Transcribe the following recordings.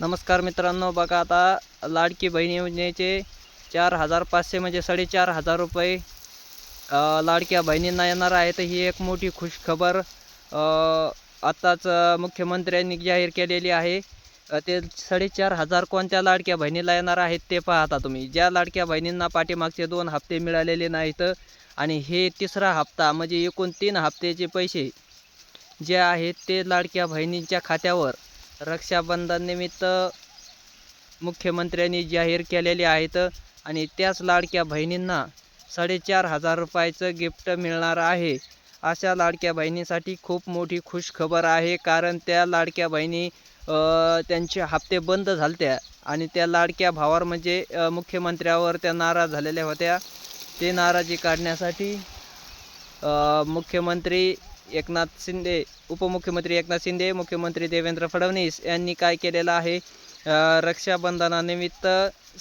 नमस्कार मित्रांनो बघा आता लाडकी बहीण योजनेचे चार हजार पाचशे म्हणजे साडेचार हजार रुपये लाडक्या बहिणींना येणार आहे. तर ही एक मोठी खुशखबर खबर आत्ताच मुख्यमंत्र्यांनी जाहीर केलेली आहे. ते साडेचार हजार कोणत्या लाडक्या बहिणीला येणार आहेत ते पाहता तुम्ही. ज्या लाडक्या बहिणींना पाठीमागचे दोन हप्ते मिळालेले नाहीत आणि हे तिसरा हप्ता म्हणजे एकूण तीन हप्त्याचे पैसे जे आहेत ते लाडक्या बहिणींच्या खात्यावर रक्षाबंधननिमित्त मुख्यमंत्र्यांनी जाहीर केलेले आहेत आणि त्याच लाडक्या बहिणींना साडेचार हजार रुपयाचं गिफ्ट मिळणार आहे. अशा लाडक्या बहिणीसाठी खूप मोठी खुशखबर आहे कारण त्या लाडक्या बहिणी त्यांचे हप्ते बंद झालत्या आणि त्या लाडक्या भावावर म्हणजे मुख्यमंत्र्यावर त्या नाराज झालेल्या होत्या. ते नाराजी काढण्यासाठी मुख्यमंत्री एकनाथ शिंदे उपमुख्यमंत्री एकनाथ शिंदे मुख्यमंत्री देवेंद्र फडणवीस यांनी काय केलेलं आहे? रक्षाबंधनानिमित्त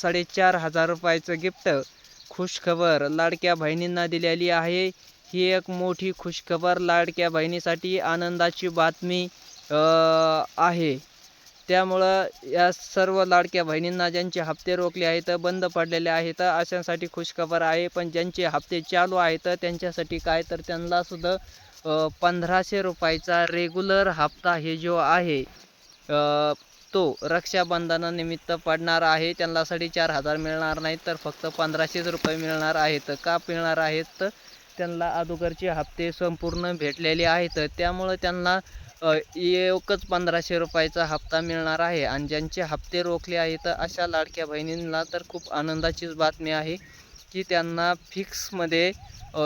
साडेचार हजार रुपयाचं गिफ्ट खुशखबर लाडक्या बहिणींना दिलेली आहे. ही एक मोठी खुशखबर लाडक्या बहिणीसाठी आनंदाची बातमी आहे. त्यामुळं या सर्व लाडक्या बहिणींना ज्यांचे हप्ते रोखले आहेत बंद पडलेले आहेत अशांसाठी खुशखबर आहे. पण ज्यांचे हप्ते चालू आहेत त्यांच्यासाठी काय? तर त्यांनासुद्धा पंधराशे रुपयाचा रेग्युलर हप्ता हे जो आहे तो रक्षाबंधनानिमित्त पडणार आहे. त्यांना साडेचार हजार मिळणार नाहीत तर फक्त पंधराशेच रुपये मिळणार आहेत. का मिळणार आहेत? तर त्यांना अगोदरचे हप्ते संपूर्ण भेटलेले आहेत. त्यामुळं त्यांना एकच पंधराशे रुपयाचा हप्ता मिळणार आहे. आणि ज्यांचे हप्ते रोखले आहेत अशा लाडक्या बहिणींना तर खूप आनंदाचीच बातमी आहे की त्यांना फिक्समध्ये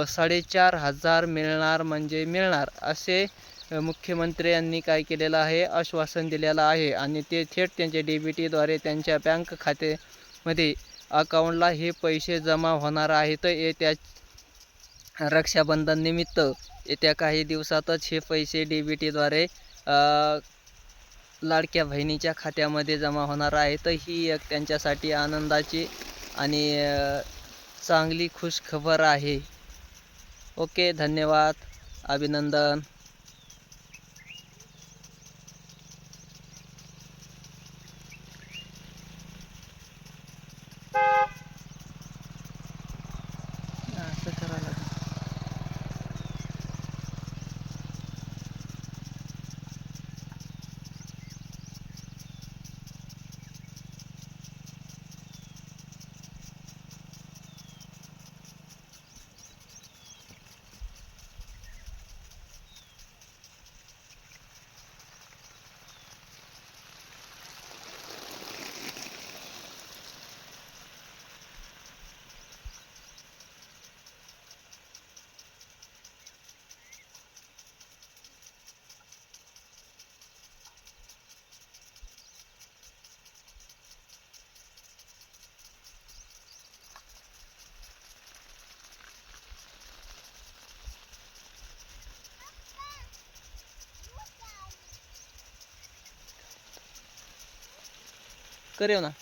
साडेचार हजार मिळणार म्हणजे मिळणार असे मुख्यमंत्र्यांनी मुख्यमंत्री यांनी काय केलेलं आहे आश्वासन दिलेलं आहे. आणि ते थेट त्यांच्या डी बी टीद्वारे त्यांच्या बँक खात्यामध्ये अकाउंटला हे पैसे जमा होणार आहेत येत्या रक्षाबंधन निमित्त येत्या काही दिवसातच हे पैसे डी बी टीद्वारे लाडक्या बहिणीच्या खात्यामध्ये जमा होणार आहेत ही एक त्यांच्यासाठी आनंदाची आणि चांगली खुश खबर आहे. ओके धन्यवाद. अभिनंदन. करेव ना